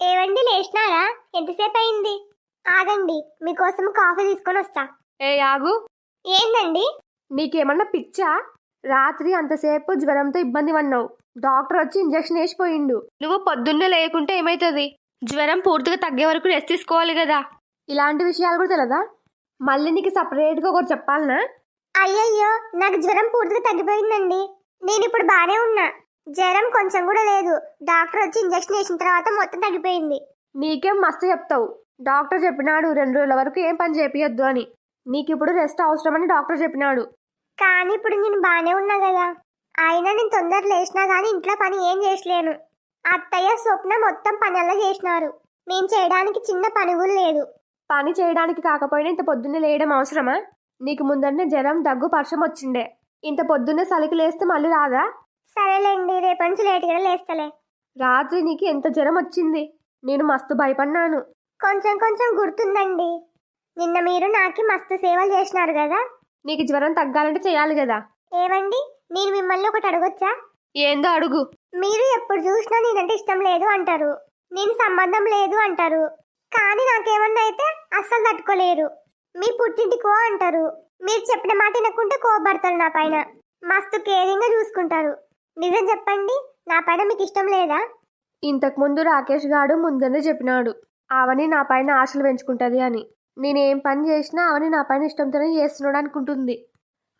ఏవండి లేచినారా? ఎంతసేపు అయింది? ఆగండి మీకోసం కాఫీ తీసుకొని వస్తా. ఏ ఆగు. ఏందండి? నీకేమన్నా పిచ్చా? రాత్రి అంతసేపు జ్వరంతో ఇబ్బంది పడినావు. డాక్టర్ వచ్చి ఇంజక్షన్ వేసిపోయిండు. నువ్వు పొద్దున్నే లేకుంటే ఏమైతుంది? జ్వరం పూర్తిగా తగ్గే వరకు రెస్ట్ తీసుకోవాలి కదా. ఇలాంటి విషయాలు కూడా తెలదా? మళ్ళీ నీకు సపరేట్గా ఒకటి చెప్పాలనా? అయ్యయ్యో నాకు జ్వరం పూర్తిగా తగ్గిపోయిందండి. నేను ఇప్పుడు బానే ఉన్నా. జ్వరం కొంచెం కూడా లేదు. డాక్టర్ వచ్చి ఇంజక్షన్ వేసిన తర్వాత మొత్తం తగ్గిపోయింది. నీకేం మస్తు చెప్తావు. డాక్టర్ చెప్పినాడు రెండు రోజుల వరకు ఏం పని చేపియొద్దు అని. నీకు ఇప్పుడు రెస్ట్ అవసరమని డాక్టర్ చెప్పినాడు. కానీ ఇప్పుడు నేను బానే ఉన్నా కదా. అయినా నేను తొందర లేచినా కానీ ఇంట్లో పని ఏం చేసలేను. అత్తయ్య స్వప్న మొత్తం పనల్లా చేసినారు. నేను చేయడానికి చిన్న పని కూడా లేదు. పని చేయడానికి కాకపోయినా ఇంత పొద్దున్నే లేయడం అవసరమా? నీకు ముందరనే జ్వరం దగ్గు పర్షం వచ్చిండే. ఇంత పొద్దున్నే సలికి లేస్తే మళ్ళీ రాదా? సరేలేండి రేపటి నుంచి లేట్గా లేస్తలే. రాత్రి నీకు ఎంత జ్వరం వచ్చింది? నేను మస్తు భయపడినాను కొంచెం కొంచెం గుర్తుందండి. నిన్న మీరు నాకు మస్తు సేవలు చేసినారు కదా. నీకు జ్వరం తగ్గాలంటే చేయాలి కదా. ఏవండి? నేను మిమ్మల్ని ఒకటి అడగొచ్చా? ఏందో అడుగు. మీరు ఎప్పుడు చూసినా నేనంటే ఇష్టం లేదు అంటారు. నేను సంబంధం లేదు అంటారు. కానీ నాకేమన్నా అయితే అస్సలు తట్టుకోలేరు. మీ పుట్టింటికో అంటారు. మీరు చెప్పిన మాట వినకుంటే కోపడతారు నా పైన. మస్తు కేరింగ్గా చూసుకుంటారు. నిజం చెప్పండి నా పైన మీకు ఇష్టం లేదా? ఇంతకుముందు రాకేష్ గాడు ముందరే చెప్పినాడు అవని నా పైన ఆశలు పెంచుకుంటది అని. నేనేం పని చేసినా అవని నా పైన ఇష్టంతోనే చేస్తున్నాడు అనుకుంటుంది.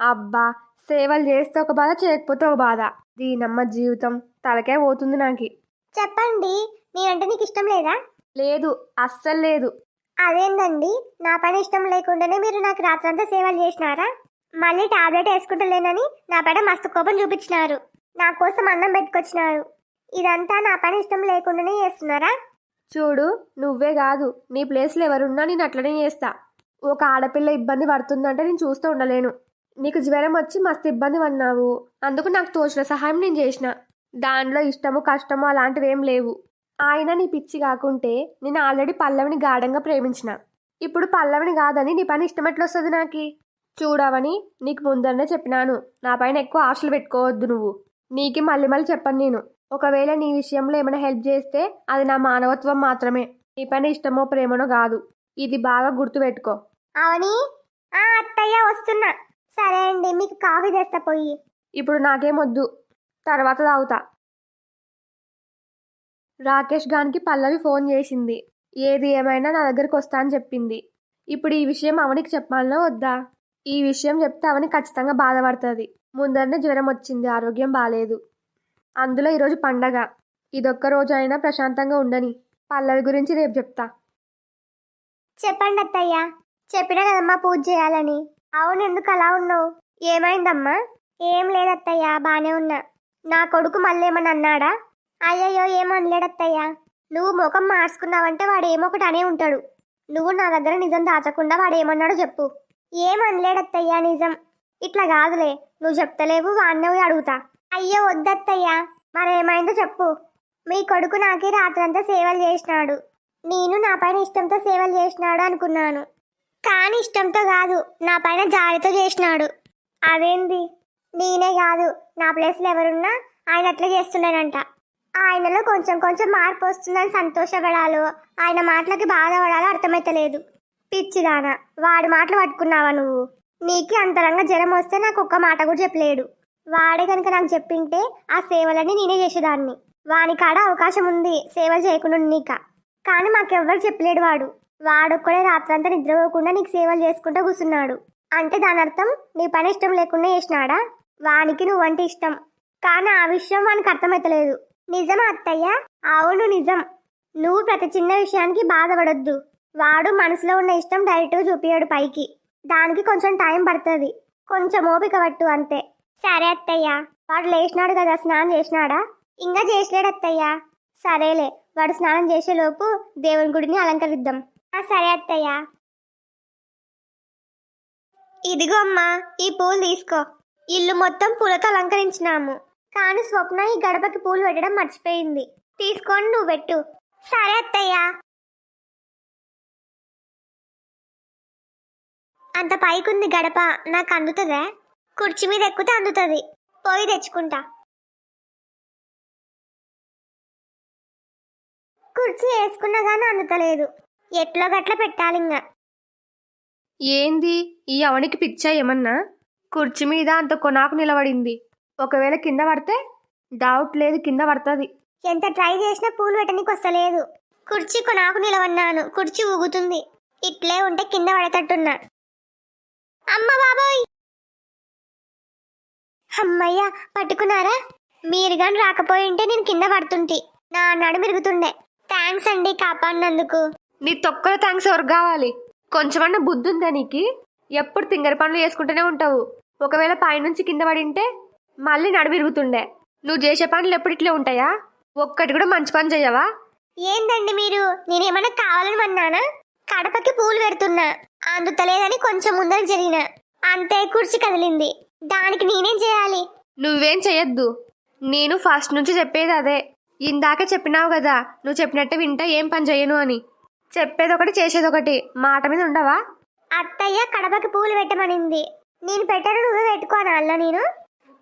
అబ్బా సేవలు చేస్తే ఒక బాధ చేయకపోతే ఒక బాధ. దీనమ్మ జీవితం తలకే పోతుంది నాకు. చెప్పండి నేనంటే నీకు ఇష్టం లేదా? లేదు అస్సలు లేదు. అదేందండి నా పైన ఇష్టం లేకుండానే మీరు నాకు రాత్రంతా సేవలు చేసినారా? మళ్ళీ టాబ్లెట్ వేసుకుంటలేనని నా పైన మస్తు కోపం చూపించినారు. నా కోసం అన్నం పెట్టుకొచ్చినారు. ఇదంతా నా పని ఇష్టం లేకుండానే చేస్తున్నారా? చూడు నువ్వే కాదు నీ ప్లేస్లో ఎవరున్నా నేను అట్లనే చేస్తా. ఒక ఆడపిల్ల ఇబ్బంది పడుతుందంటే నేను చూస్తూ ఉండలేను. నీకు జ్వరం వచ్చి మస్తు ఇబ్బంది పడినావు. అందుకు నాకు తోచిన సహాయం నేను చేసిన. దానిలో ఇష్టము కష్టము అలాంటివి ఏం లేవు. ఆయన నీ పిచ్చి కాకుంటే నేను ఆల్రెడీ పల్లవిని గాఢంగా ప్రేమించిన. ఇప్పుడు పల్లవిని కాదని నీ పని ఇష్టం ఎట్లొస్తుంది నాకి? చూడవని నీకు ముందరనే చెప్పినాను. నా పైన ఎక్కువ ఆశలు పెట్టుకోవద్దు నువ్వు. నీకి మళ్ళీ మళ్ళీ చెప్పను నేను. ఒకవేళ నీ విషయంలో ఏమైనా హెల్ప్ చేస్తే అది నా మానవత్వం మాత్రమే. నీ పైన ఇష్టమో ప్రేమనో కాదు. ఇది బాగా గుర్తుపెట్టుకో అవని? ఆ అత్తయ్య వస్తున్నా. సరే అండి మీకు కాఫీ తెస్తా పోయి. ఇప్పుడు నాకేమొద్దు తర్వాత తాగుతా. రాకేష్ గానికి పల్లవి ఫోన్ చేసింది. ఏది ఏమైనా నా దగ్గరికి వస్తా అని చెప్పింది. ఇప్పుడు ఈ విషయం అవనికి చెప్పాలనా వద్దా? ఈ విషయం చెప్తే అవని ఖచ్చితంగా బాధపడుతుంది. ముందరనే జ్వరం వచ్చింది. ఆరోగ్యం బాగాలేదు అందులో ఈరోజు పండగ. ఇదొక్క రోజు అయినా ప్రశాంతంగా ఉండని. పల్లవి గురించి రేపు చెప్తా. చెప్పండి అత్తయ్య చెప్పినా కదమ్మా పూజ చేయాలని. అవును ఎందుకు అలా ఉన్నావు? ఏమైందమ్మా? ఏం లేదత్తయ్య బాగానే ఉన్నా. నా కొడుకు మళ్ళీ ఏమన్నా అన్నాడా? అయ్యయ్యో ఏమనలేడత్తయ్య నువ్వు ముఖం మార్చుకున్నావంటే వాడు ఏమో ఒకటి అనే ఉంటాడు. నువ్వు నా దగ్గర నిజం దాచకుండా వాడు ఏమన్నాడో చెప్పు. ఏమనలేడత్తయ్యా నిజం? ఇట్లా కాదులే నువ్వు చెప్తలేవు వాడినవి అడుగుతా. అయ్యో వద్దత్తయ్యా మరేమైందో చెప్పు. మీ కొడుకు నాకి రాత్రంతా సేవలు చేసినాడు. నేను నా పైన ఇష్టంతో సేవలు చేసినాడు అనుకున్నాను. కానీ ఇష్టంతో కాదు నా పైన జాలితో చేసినాడు. అదేంది? నేనే కాదు నా ప్లేస్లో ఎవరున్నా ఆయన అట్లా చేస్తున్నాడంట. ఆయనలో కొంచెం కొంచెం మార్పు వస్తుందని సంతోషపడాలో ఆయన మాటలకి బాధపడాలో అర్థమైతలేదు. పిచ్చిదానా వాడి మాటలు పట్టుకున్నావా నువ్వు? నీకే అంతరంగా జ్వరం వస్తే నాకు ఒక్క మాట కూడా చెప్పలేడు. వాడే కనుక నాకు చెప్పింటే ఆ సేవలన్నీ నేనే చేసేదాన్ని. వాని కాడ అవకాశం ఉంది సేవలు చేయకుండా నీక కానీ మాకెవ్వరు చెప్పలేడు వాడు. వాడొక్కడే రాత్రంతా నిద్రపోకుండా నీకు సేవలు చేసుకుంటూ కూర్చున్నాడు అంటే దాని అర్థం నీ పని ఇష్టం లేకుండా చేసినాడా? వానికి నువ్వంటే ఇష్టం. కానీ ఆ విషయం వానికి అర్థమైతలేదు. నిజమా అత్తయ్య? అవును నిజం. నువ్వు ప్రతి చిన్న విషయానికి బాధపడొద్దు. వాడు మనసులో ఉన్న ఇష్టం డైరెక్ట్గా చూపించాడు పైకి. దానికి కొంచెం టైం పడుతుంది. కొంచెం ఓపిక పట్టు అంతే. సరే అత్తయ్య. వాడు లేచినాడు కదా స్నానం చేసినాడా? ఇంకా చేసలేడు అత్తయ్య. సరేలే. వాడు స్నానం చేసేలోపు దేవుని గుడిని అలంకరిద్దాం. ఆ సరే అత్తయ్య. ఇదిగో అమ్మా ఈ పూలు తీసుకో. ఇల్లు మొత్తం పూలతో అలంకరించినాము. కానీ స్వప్న ఈ గడపకి పూలు పెట్టడం మర్చిపోయింది. తీసుకొని నువ్వు పెట్టు. సరే అత్తయ్య. అంత పైకుంది గడప నాకు అందుతుందా? కుర్చీ మీద ఎక్కితే అందుతుంది. పోయి తెచ్చుకుంటా. కుర్చీ వేసుకున్నా గానీ అందుతలేదు. ఎట్లో గట్ల పెట్టాలి ఇంకా ఏంది? ఈ అవనికి పిచ్చా ఏమన్నా? కుర్చీ మీద అంత కొనాకు నిలబడింది. ఒకవేళ కింద పడితే డౌట్ లేదు కింద పడుతుంది. ఎంత ట్రై చేసినా పూలు పెట్టడానికి వస్తలేదు. కుర్చీ కొనాకు నిలవన్నాను కుర్చీ ఊగుతుంది. ఇట్లే ఉంటే కింద పడేటట్టున్నా. అమ్మ బాబోయ్! అమ్మయ్య పట్టుకున్నారా? మీరు గాని రాకపోయి ఉంటే నేను కింద పడుతుంటి. నా నడు మిరుగుతుండే థ్యాంక్స్ అండి కాపాడినందుకు. నీ తొక్కల థ్యాంక్స్ ఎవరు కావాలి? కొంచెమన్నా బుద్ధి ఉందా నీకు? ఎప్పుడు తింగర పనులు చేసుకుంటూనే ఉంటావు. ఒకవేళ పైనుంచి కింద పడింటే మళ్ళీ నడివిరుగుతుండే నువ్వు చేసే పనులు ఎప్పుడు ఇట్లే ఉంటాయా? ఒక్కటి కూడా మంచి పని చేయవా? ఏందండి మీరు? నేనేమన్నా కావాలని అన్నానా కడపకి పూలు పెడుతున్నా. అందుతలేదని కొంచెం ముందరకు జరిగిన. అంతే కుర్చీ కదిలింది. దానికి నేనేం చేయాలి? నువ్వేం చెయ్యొద్దు. నేను ఫస్ట్ నుంచి చెప్పేది అదే. ఇందాక చెప్పినావు కదా నువ్వు చెప్పినట్టే వింటా ఏం పని చెయ్యను అని. చెప్పేది ఒకటి చేసేది ఒకటి మాట మీద ఉండవా? అత్తయ్య కడపకి పూలు పెట్టమనింది. నేను పెట్టను నువ్వే పెట్టుకోను అల్ల నేను?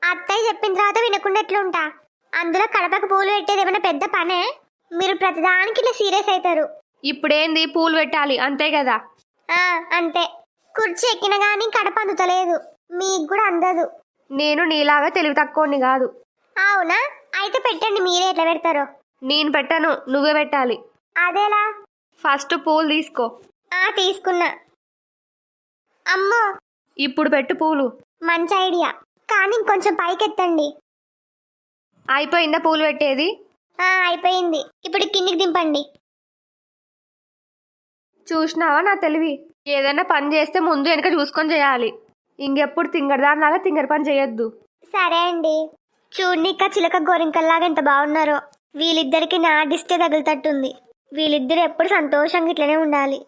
అత్తయ్య చెప్పిన తర్వాత వినకుండా ఎట్లుంటా? అందులో కడపకి పూలు పెట్టేది ఏమైనా పెద్ద పనే? మీరు ప్రతిదానికి ఇట్లా సీరియస్ అవుతారు. ఇప్పుడేంది పూలు పెట్టాలి అంతే కదా? ఆ అంతే. కుర్చీ ఎక్కిన గానీ కడప అందుతలేదు. మీకు కూడా అందదు. నేను నీలాగా తెలివి తక్కువని కాదు. అవునా? అయితే పెట్టండి మీరే ఎట్లా పెడతారో. నేను పెట్టను నువ్వే పెట్టాలి. అదేలా? ఫస్ట్ పూలు తీసుకో. ఆ తీసుకున్నా. అమ్మో! ఇప్పుడు పెట్టు పూలు. మంచి ఐడియా. కానీ ఇంకొంచెం పైకెత్తండి. అయిపోయిందా పూలు పెట్టేది? ఆ అయిపోయింది. ఇప్పుడు కిందికి దింపండి. చూసినావా నా తెలివి? ఏదైనా పని చేస్తే ముందు వెనక చూసుకొని చేయాలి. ఇంకెప్పుడు తింగరదానిలాగా తింగర పని చేయొద్దు. సరే అండి. చూడనిక చిలక గోరింకల్లాగా ఎంత బాగున్నారో. వీళ్ళిద్దరికి నా దిష్టే తగులుతట్టుంది. వీళ్ళిద్దరు ఎప్పుడు సంతోషంగా ఇట్లనే ఉండాలి.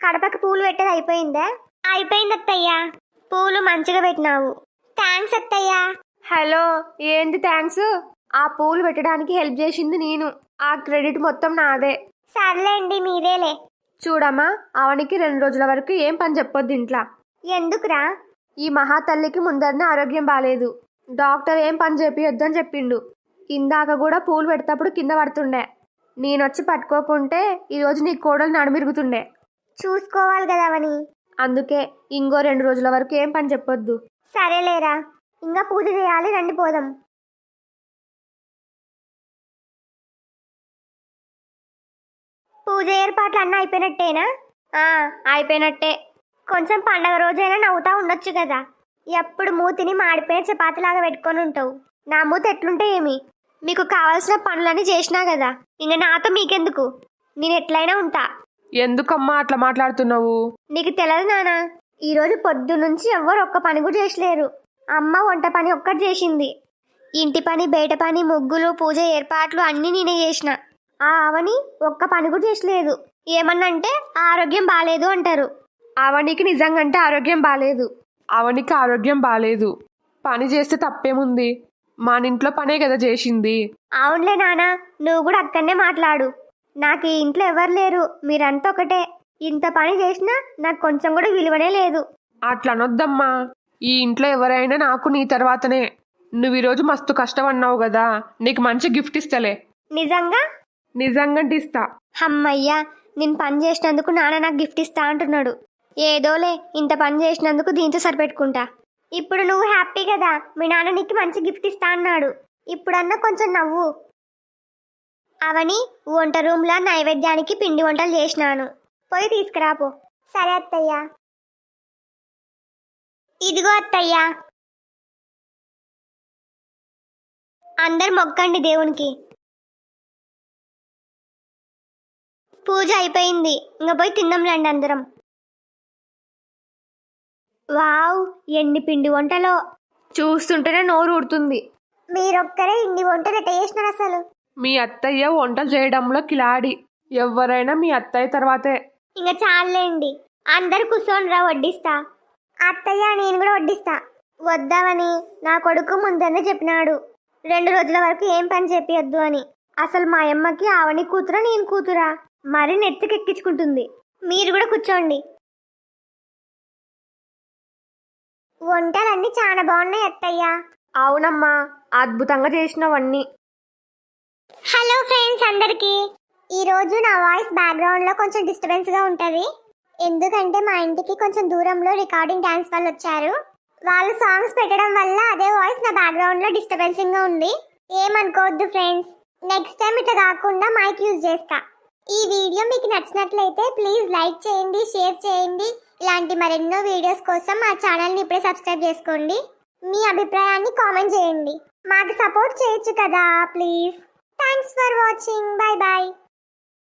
కడపకి పూలు పెట్టేది అయిపోయిందా? అయిపోయింది అత్తయ్యా పూలు మంచిగా పెట్టినావు. థ్యాంక్స్ అత్తయ్యా. హలో ఏంటి థ్యాంక్స్ ఆ పూలు పెట్టడానికి హెల్ప్ చేసింది నేను. ఆ క్రెడిట్ మొత్తం నాదే. సర్లేండి మీరేలే. చూడమ్మా అవనికి రెండు రోజుల వరకు ఏం పని చెప్పొద్దు ఇంట్లో. ఎందుకురా? ఈ మహాతల్లికి ముందరనే ఆరోగ్యం బాగాలేదు డాక్టర్ ఏం పని చేపియొద్దు అని చెప్పిండు. ఇందాక కూడా పూలు పెడతప్పుడు కింద పడుతుండే. నేనొచ్చి పట్టుకోకుంటే ఈరోజు నీ కోడలు నడుమిరుగుతుండే చూసుకోవాలి కదా అవని. అందుకే ఇంకో రెండు రోజుల వరకు ఏం పని చెప్పొద్దు. సరేలేరా. ఇంకా పూజ చేయాలి రండి పోదాం. పూజ ఏర్పాట్లు అన్నీ అయిపోయినట్టేనా? అయిపోయినట్టే. కొంచెం పండగ రోజైనా నవ్వుతా ఉండొచ్చు కదా. ఎప్పుడు మూతిని మాడిపోయిన చపాతీలాగా పెట్టుకొని ఉంటావు. నా మూత ఎట్లుంటే ఏమి? మీకు కావాల్సిన పనులన్నీ చేసినా కదా. ఇంక నాతో మీకెందుకు? నేను ఎట్లయినా ఉంటా. ఎందుకమ్మా అట్లా మాట్లాడుతున్నావు? నీకు తెలియదు నానా. ఈరోజు పొద్దు నుంచి ఎవ్వరు ఒక్క పని కూడా చేసలేరు అమ్మ వంట పని ఒక్కటి చేసింది. ఇంటి పని బయట పని ముగ్గులు పూజ ఏర్పాట్లు అన్నీ నేనే చేసిన. ఆ అవని ఒక్క పని కూడా చేసలేదు. ఏమన్నంటే ఆరోగ్యం బాగాలేదు అంటారు. అవనికి నిజంగంటే ఆరోగ్యం బాగాలేదు అవనికి ఆరోగ్యం బాలేదు. పని చేస్తే తప్పేముంది? మన ఇంట్లో పనే కదా చేసింది. అవునులే నానా నువ్వు కూడా అక్కడనే మాట్లాడు. నాకు ఈ ఇంట్లో ఎవరు లేరు మీరంతా ఒకటే. ఇంత పని చేసినా నాకు కొంచెం కూడా విలువనే లేదు. అట్లా అనొద్దమ్మా ఈ ఇంట్లో ఎవరైనా నాకు నీ తర్వాతనే. నువ్వు ఈరోజు మస్తు కష్టం అన్నావు కదా నీకు మంచి గిఫ్ట్ ఇస్తలే. నిజంగా? నిజంగా ఇస్తా అమ్మయ్యా నేను పని చేసినందుకు నాన్న నాకు గిఫ్ట్ ఇస్తా అంటున్నాడు. ఏదోలే ఇంత పని చేసినందుకు దీంతో సరిపెట్టుకుంటా. ఇప్పుడు నువ్వు హ్యాపీ కదా మీ నాన్న నీకు మంచి గిఫ్ట్ ఇస్తా అన్నాడు. ఇప్పుడన్నా కొంచెం నవ్వు. అవని వంట రూమ్లో నైవేద్యానికి పిండి వంటలు చేసినాను. పోయి తీసుకురాపో సరే అత్తయ్యా. ఇదిగో అత్తయ్యా. అందరు మొక్కండి దేవునికి. పూజ అయిపోయింది. ఇంకా పోయి రండి అందరం. వావ్ ఎన్ని పిండి వంటలో. చూస్తుంటేనే నోరు ఊడుతుంది మీరొక్కరే ఇన్ని వంటలు ఎట్ట చేసినారు అసలు? మీ అత్తయ్య వంటలు చేయడంలో కిలాడి. ఎవరైనా మీ అత్తయ్య తర్వాతే. ఇంకా చాలండి అందరు కూర్చొని రా వడ్డిస్తా. అత్తయ్య నేను కూడా వడ్డిస్తా. వద్దామని నా కొడుకు ముందరనే చెప్పినాడు. రెండు రోజుల వరకు ఏం పని చెప్పియొద్దు అని. అసలు మా అమ్మకి ఆవని కూతురా నేను కూతురా? మరి నెత్తికెక్కించుకుంటుంది. మీరు కూడా కూర్చోండి. వంటలన్నీ చాలా బాగున్నాయి అత్తయ్య. అవునమ్మా అద్భుతంగా చేసినవన్నీ. హలో ఫ్రెండ్స్ అందరికి. ఈ రోజు నా వాయిస్ బ్యాక్గ్రౌండ్లో కొంచెం డిస్టర్బెన్స్గా ఉంటది. ఎందుకంటే మా ఇంటికి కొంచెం దూరంలో రికార్డింగ్ డాన్స్ వాళ్ళు వచ్చారు. వాళ్ళు సాంగ్స్ పెట్టడం వల్ల అదే వాయిస్ నా బ్యాక్గ్రౌండ్లో డిస్టర్బెన్సింగ్గా ఉంది. ఏమనుకోవద్దు ఫ్రెండ్స్. నెక్స్ట్ టైం ఇట్లా కాకుండా మైక్ యూజ్ చేస్తా. ఈ వీడియో మీకు నచ్చినట్లయితే ప్లీజ్ లైక్ చేయండి షేర్ చేయండి. ఇలాంటి మరెన్నో వీడియోస్ కోసం మా ఛానల్ని ఇప్పుడే సబ్స్క్రైబ్ చేసుకోండి. మీ అభిప్రాయాన్ని కామెంట్ చేయండి. మాకు సపోర్ట్ చేయొచ్చు కదా please. Thanks for watching bye bye